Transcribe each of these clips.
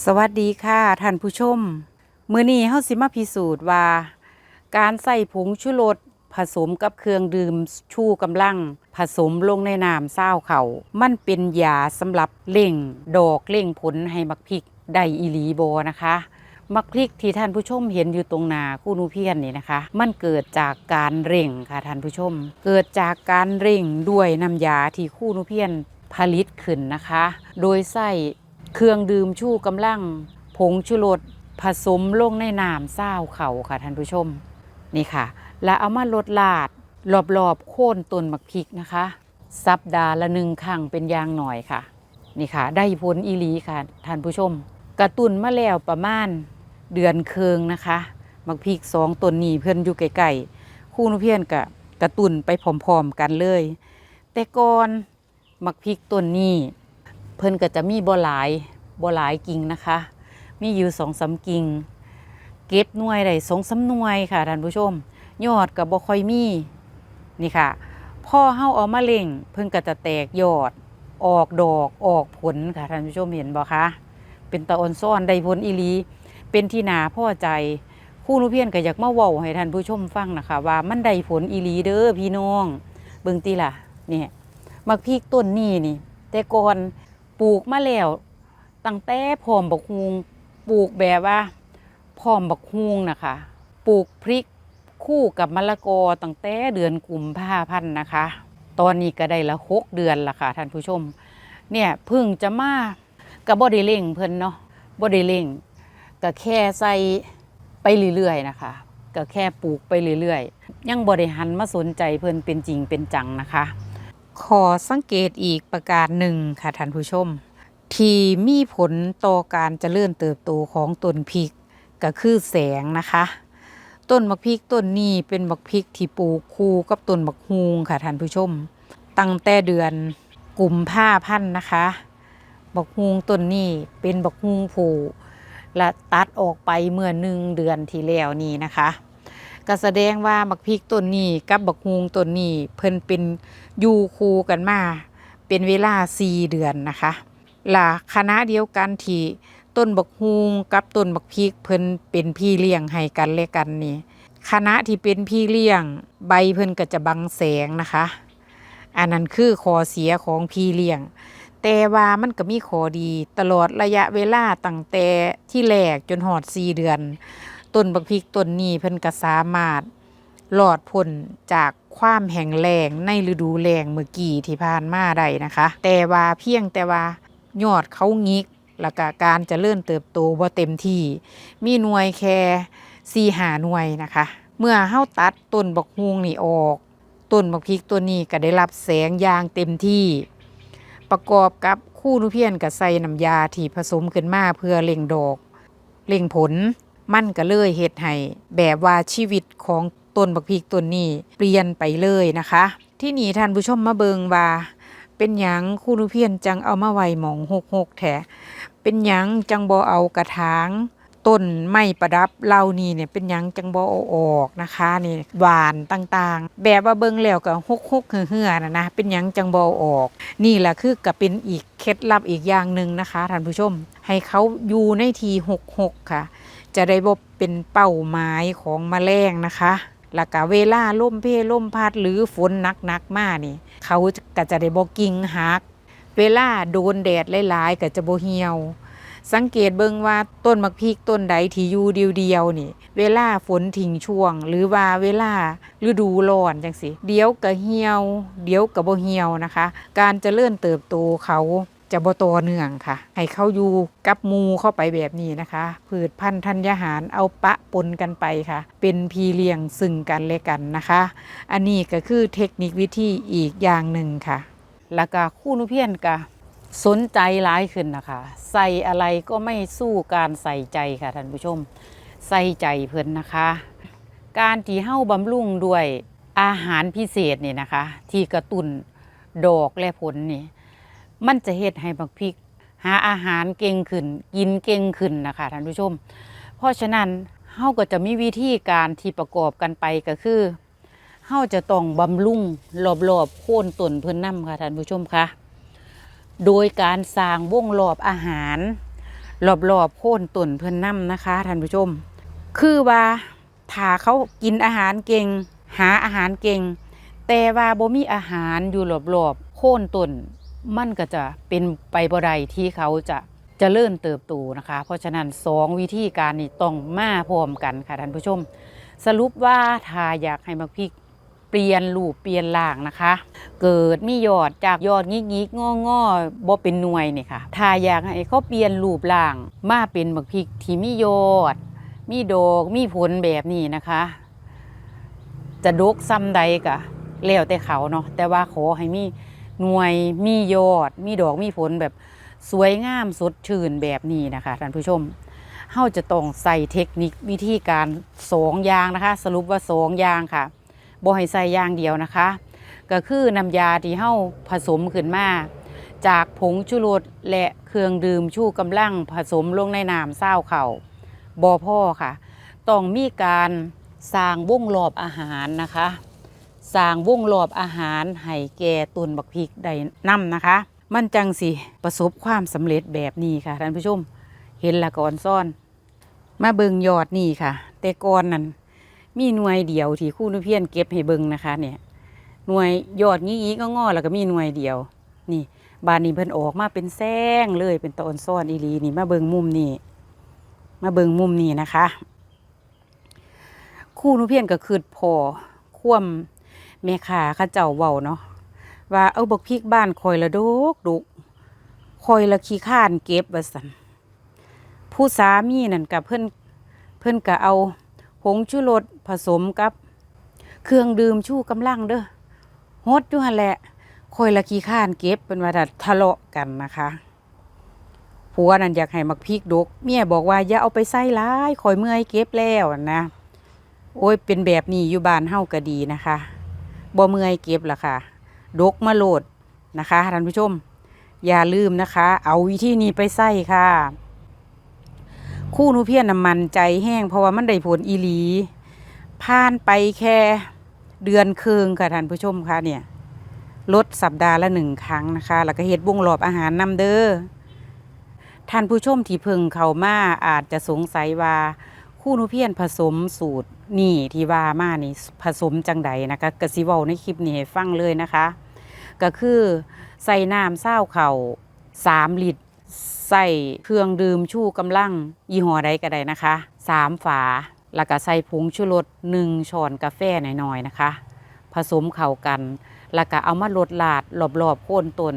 สวัสดีค่ะท่านผู้ชม มื้อนี้เฮาสิมาพิสูจน์ว่า การใส่ผงชูรสผสมกับเครื่องดื่มชูกำลัง ผสมลงในน้ำซ้าเขามันเป็นยาสำหรับเล่งดอกเล่งผลให้มักพริกได้อีหลีบนะคะ มักพริกที่ท่านผู้ชมเห็นอยู่ตรงหนาคู่นูเพียนนี่นะคะ มันเกิดจากการเร่งค่ะท่านผู้ชม เกิดจากการเร่งด้วยน้ำยาที่คู่นูเพียนผลิตขึ้นนะคะ โดยใส่ เครื่องดื่มชูกำลัง ผงชูรสผสมลงในน้ำซ้าเขาค่ะท่านผู้ชม นี่ค่ะ แล้วเอามาลดลาดรอบๆโค่นต้นมักพริกนะคะ สัปดาห์ละหนึ่งครั้งเป็นอย่างหน่อยค่ะ นี่ค่ะ ได้ผลอีลีค่ะท่านผู้ชม กระตุนมาแล้วประมาณเดือนเคืองนะคะมักพริกสองต้นนี้เพื่อนอยู่ไกลๆคู่นุเพียนกับกระตุนไปพร้อมๆกันเลย แต่ก่อนมักพริกต้นนี้ พิ่นก็จะมีบ่หลายบ่หลายกิ่งนะคะ มีอยู่สองสามกิ่งเก็บหน่วยได้สองสามหน่วยค่ะท่านผู้ชม ยอดกับบ่ค่อยมีนี่ค่ะพ่อเฮาเอามาเล่งเพิ่นก็จะแตกยอดออกดอกออกผลค่ะท่านผู้ชมเห็นบ่คะเป็นตะออนซ่อนได้ผลอีลีเป็นที่นาพ่อใจคู่นุเพียนก็อยากมาเว้าให้ท่านผู้ชมฟังนะคะ ว่ามันได้ผลอีลีเด้อพี่น้อง เบิ่งติล่ะเนี่ยมักพริกต้นนี้นี่ แต่ก่อน ปลูกมาแล้วตั้งแต่พร้อมบักฮุงปลูกแบบว่าพร้อมบักฮุงนะคะปลูกพริกคู่กับมะละกอตั้งแต่เดือนกุมภาพันธ์นะคะ ตอนนี้ก็ได้ละหกเดือนละค่ะท่านผู้ชม เนี่ยพิ่งจะมากับ่ได้เร่งเพิ่นเนาะบ่ได้เร่งก็แค่ใส่ไปเรื่อยๆนะคะก็แค่ปลูกไปเรื่อยๆ ยังบ่ได้หันมาสนใจเพิ่นเป็นจริงเป็นจังนะคะ ขอสังเกตอีกประการหนึ่งค่ะท่านผู้ชม ที่มีผลต่อการเจริญเติบโตของต้นพริกก็คือแสงนะคะ ต้นบักพริกต้นนี้เป็นบักพริกที่ปลูกคู่กับต้นบักฮุงค่ะท่านผู้ชม ตั้งแต่เดือนกุมภาพันธ์นะคะ บักฮุงต้นนี้เป็นบักฮุงผูและตัดออกไปเมื่อหนึ่งเดือนที่แล้วนี้นะคะ ก็แสดงว่าบักพริกต้นนี้กับบักฮุงต้นนี้เพิ่นเป็นอยู่คู่กันมา เป็นเวลา4เดือนนะคะล่ะคณะเดียวกันที่ต้นบักฮุงกับต้นบักพริกเพิ่นเป็นพี่เลี้ยงให้กันและกันนี่คณะที่เป็นพี่เลี้ยงใบเพิ่นก็จะบังแสงนะคะ อันนั้นคือขอเสียของพี่เลี้ยง แต่ว่ามันก็มีขอดีตลอดระยะเวลาตั้งแต่ที่แรกจนหอด4เดือน ต้นบักพริกต้นนี้เพิ่นก็สามารถหลอดพ้นจากความแห้งแล้งในฤดูแล้งเมื่อกี้ที่ผ่านมาได้นะคะ แต่ว่าเพียงแต่ว่ายอดเขางิกแล้วก็การจะเลื่อนเติบโตบ่เต็มที่ มีหน่วยแค่สี่หาหน่วยนะคะ เมื่อเฮาตัดต้นบักฮวงนี่ออกต้นบักพริกตัวนี้ก็ได้รับแสงยางเต็มที่ ประกอบกับคู่นุเพียนกับใส่น้ำยาที่ผสมขึ้นมาเพื่อเล่งดอกเล่งผล มันก็เลยเฮ็ดให้แบบว่าชีวิตของต้นบักพริกต้นนี้เปลี่ยนไปเลยนะคะ ที่นี่ท่านผู้ชมมาเบิงว่า เป็นหยังคู่นุเพียนจังเอามาไว้หมองหกหกแท้เป็นหยังจังบ่เอากระถางต้นไม้ประดับเหล่านี้เนี่ยเป็นหยังจังบอออกนะคะนี่หวานต่างๆ แบบว่าเบิงแล้วก็หกหกเหือๆนะนะเป็นหยังจังบอออก นี่แหละคือก็เป็นอีกเคล็ดลับอีกอย่างหนึ่งนะคะท่านผู้ชม ให้เขาอยู่ในทีหกหกค่ะ จะได้บ่เป็นเป้าหมายของแมลงนะคะแล้วก็เวลาล่มเพล่มพัดหรือฝนหนักๆมากนี่ เขาก็จะได้บ่กิ่งหัก เวลาโดนแดดหลายๆก็จะบ่เหี่ยว สังเกตเบิ่งว่าต้นมักพริกต้นใดที่อยู่เดียวๆนี่ เวลาฝนทิ้งช่วง หรือว่าเวลาฤดูร้อนจังสิเดี๋ยวก็เหี่ยว เดี๋ยวก็บ่เหี่ยวนะคะ การจเจริญเติบโตเขา จะบ่ต่อเนื่องค่ะ ให้เขาอยู่กับมูเข้าไปแบบนี้นะคะ พืชพันธุ์ธัญญาหารเอาปะปนกันไปค่ะ เป็นพีเลี้ยงซึ่งกันและกันนะคะ อันนี้ก็คือเทคนิควิธีอีกอย่างหนึ่งค่ะ แล้วก็คู่นุเพียนก็สนใจร้ายขึ้นนะคะ ใส่อะไรก็ไม่สู้การใส่ใจค่ะท่านผู้ชม ใส่ใจเพิ่นนะคะ การที่เฮ้าบำรุงด้วยอาหารพิเศษนี่นะคะ ที่กระตุนดอกและผลนี่ มันจะเฮ็ดให้บักพริก หาอาหารเก่งขึ้น กินเก่งขึ้นนะคะท่านผู้ชม เพราะฉะนั้นเฮาก็จะมีวิธีการที่ประกอบกันไปก็คือเฮาจะต้องบำรุงรอบๆโค่นต้นเพิ่นนํค่ะท่านผู้ชมคะโดยการสร้างวงรอบอาหารรอบๆโค่นต้นเพื่อนน้ำนะคะท่านผู้ชม คือว่าถ้าเขากินอาหารเก่ง หาอาหารเก่ง แต่ว่าบ่มีอาหารอยู่รอบๆโค่นต้น มันก็จะเป็นไปบ่ได้ที่เขาจะจะเริ่เติบโตนะคะ เพราะฉะนั้นสองวิธีการนี้ต้องมาพร้อมกันค่ะท่านผู้ชม สรุปว่าถ้าอยากให้มักพริกเปลี่ยนรูปเปลี่ยนล่างนะคะ เกิดมียอดจากยอดงิกงิกงองอบ่เป็นหน่วยนี่ค่ะถ้าอยากให้เขาเปลี่ยนรูปล่างมาเป็นมักพริกที่มียอด มีดอกมีผลแบบนี้นะคะ จะดกซ้ำใดกะแล้วแต่เขาเนาะแต่ว่าขอให้มี หน่วยมียอด มีดอกมีผลแบบสวยงามสดชื่นแบบนี้นะคะท่านผู้ชมเฮาจะต้องใส่เทคนิควิธีการสองอย่างนะคะ สรุปว่าสองอย่างค่ะบ่ให้ใส่อย่างเดียวนะคะ ก็คือน้ำยาที่เฮาผสมขึ้นมาจากผงชูรสและเครื่องดื่มชูกำลังผสมลงในน้ำเศร้าเข่าบอพ่อค่ะ ต้องมีการสร้างวงรอบอาหารนะคะ สร้างวงรอบอาหารให้แก่ตุนบักพริกได้นํนะคะ มันจังสิประสบความสำเร็จแบบนี้ค่ะท่านผู้ชม เห็นละก่อนซ่อน มาเบิงยอดนี่ค่ะ แต่ก่อนนั้นมีหน่วยเดียวที่คู่นุเพียนเก็บให้เบิงนะคะเนี่ยหน่วยยอดงี้งี้ก็งอแล้วก็มีหน่วยเดียว นี่บานนี้เพิ่นออกมาเป็นแซงเลยเป็นตอนซ่อนอีลีนี่มาเบิงมุมนี่มาเบิงมุมนี่นะคะ คู่นุเพียนก็คือพอคว่ำ แม่ขาข้าเจ้าเว้าเนาะว่าเอาบักพริกบ้านคอยละดุกดุกคอยละขี้ข้านเก็บว่าสันผู้สามีนั่นกับเพิ่อนเพิ่อนก็เอาผงชูรสผสมกับ เครื่องดื่มชูกำลังเด้อฮดอยู่หั่นแหละคอยละขี้ข้านเก็บเป็นว่าทะเลาะกันนะคะผัวนั่นอยากให้มักพริกดกเมียบอกว่าอย่าเอาไปใส่ร้ายคอยเมื่อยเก็บแล้วนะโอ้ยเป็นแบบนี้อยู่บ้านเฮาก็ดีนะคะ บ่เมื่อยเก็บล่ะค่ะ ดกมาโหลดนะคะท่านผู้ชม อย่าลืมนะคะ เอาวิธีนี้ไปใส่ค่ะ คู่นูเพียนน้ำมันใจแห้งเพราะว่ามันได้ผลอีหลีผ่านไปแค่เดือนครึ่งค่ะท่านผู้ชมค่ะเนี่ยลดสัปดาห์ละหนึ่งครั้งนะคะ แล้วก็เฮ็ดวงรอบอาหารนำเด้อท่านผู้ชมที่เพิ่งเข้ามาอาจจะสงสัยว่าคู่นุเพียนผสมสูตร นี่ที่ว่ามานี่ผสมจังใดนะคะกะสิเว้าในคลิปนี้ให้ฟังเลยนะคะ ก็คือใส่น้ำเศร้าเข่าสามลิตรใส่เครื่องดื่มชูกำลังยี่ห้อใดก็ได้นะคะสามฝา แล้วก็ใส่ผงชูรสหนึ่งช้อนกาแฟหน่อยๆนะคะ ผสมเข้ากัน แล้วก็เอามาลดลาดรอบๆโค่นต้น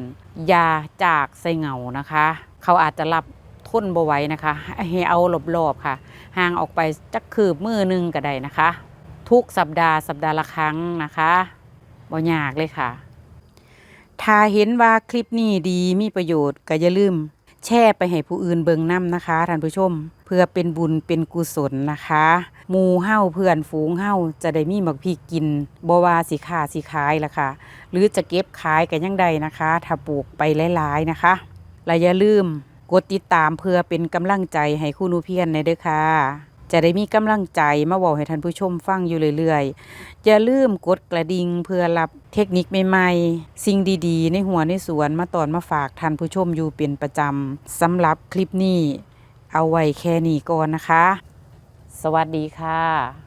ยาจากใส่เหงานะคะ เขาอาจจะรับ ทนบ่ไหว้นะคะให้เอารอบๆค่ะ ห่างออกไปจักคืบมือหนึงก็ได้นะคะ ทุกสัปดาห์สัปดาห์ละครั้งนะคะบ่ยากเลยค่ะ ถ้าเห็นว่าคลิปนี้ดีมีประโยชน์ก็อย่าลืม แชร์ไปให้ผู้อื่นเบิ่งนํนะคะท่านผู้ชม เพื่อเป็นบุญเป็นกุศลนะคะหมู่เฮาเพื่อนฝูงเฮาจะได้มีหมักพริกกินบวาสิค้าสิขายล่ะค่ะ หรือจะเก็บขายกันยังใดนะคะ ถ้าปลูกไปหลายๆนะคะและอย่าลืม กดติดตามเพื่อเป็นกำลังใจให้คู่นูเพียนในเด้อค่ะ จะได้มีกำลังใจมาบอกให้ท่านผู้ชมฟังอยู่เรื่อยๆ อย่าลืมกดกระดิ่งเพื่อรับเทคนิคใหม่ๆ สิ่งดีๆ ในหัวในสวนมาตอนมาฝากท่านผู้ชมอยู่เป็นประจำสำหรับคลิปนี้ เอาไว้แค่นี้ก่อนนะคะ สวัสดีค่ะ